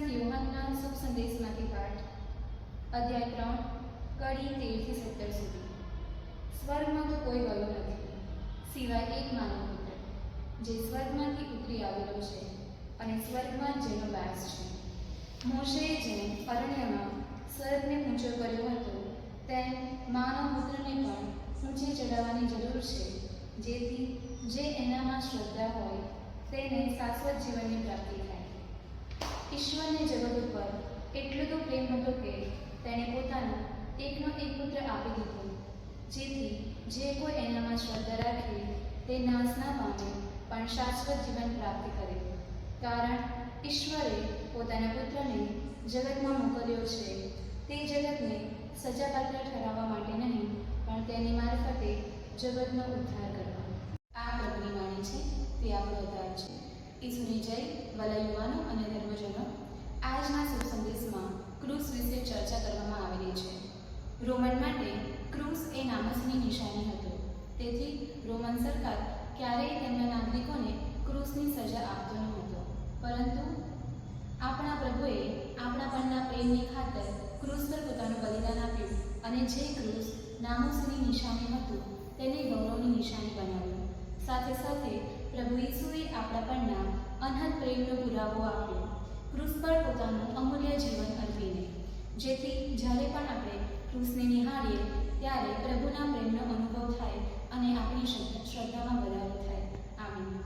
સંત યોહાનના શુભ સંદેશમાંથી પાઠ, અધ્યાય ત્રણ, કડી તેરથી સત્તર સુધી. સ્વર્ગમાં તો કોઈ ગયું નથી, સિવાય એક માનવ પુત્ર, જે સ્વર્ગમાંથી ઉતરી આવેલો છે અને સ્વર્ગમાં જેનો વાસ છે. મોશેએ જેમ અરણ્યમાં સ્વર્ગને ઊંચો કર્યો હતો, તેમ માનવ પુત્રને પણ ઊંચે ચડાવવાની જરૂર છે, જેથી જે એનામાં શ્રદ્ધા હોય, તેને શાશ્વત જીવનની પ્રાપ્તિ થાય. ઈશ્વરને જગત ઉપર એટલો તો પ્રેમ હતો કે તેણે પોતાનો એકનો એક પુત્ર આપી દીધો. જેથી જે કોઈ એનામાં શ્રદ્ધા રાખે તે નાશ ના પામે, પણ શાશ્વત જીવન પ્રાપ્ત કરે. કારણ ઈશ્વરે પોતાના પુત્રને જગતમાં મોકલ્યો છે. તે જગતને સજાપાત્ર ઠરાવવા માટે નહીં, પણ તેની મારફતે જગતનો ઉદ્ધાર કરવા. આ પ્રભુની વાણી છે. તે આપણો ઉદ્ધાર છે. ઈસુની જય વાલા યુવાનો અને ધર્મજનો. આજના શુભ સંદેશમાં ક્રૂસ વિશે ચર્ચા કરવામાં આવેલી છે. રોમન માટે ક્રૂસ એ નામસની નિશાની હતો. તેથી રોમન સરકાર ક્યારેય તેમના નાગરિકોને ક્રૂસની સજા આપતો ન હતો. પરંતુ આપણા પ્રભુએ આપણા પરના પ્રેમની ખાતર ક્રૂસ પર પોતાનું બલિદાન આપ્યું અને જે ક્રૂસ નામસની નિશાની હતું, તેને ગૌરવની નિશાની બનાવ્યું. સાથે સાથે પ્રભુ ઈસુએ આપણા પરના અનહદ પ્રેમનો પુરાવો આપ્યો ક્રૂસ પર પોતાનું અમૂલ્ય જીવન અર્પીને. જેથી જ્યારે પણ આપણે ક્રૂસને નિહાળીએ, ત્યારે પ્રભુના પ્રેમનો અનુભવ થાય અને આપણી શ્રદ્ધા- શ્રદ્ધામાં વધારો થાય. આમીન.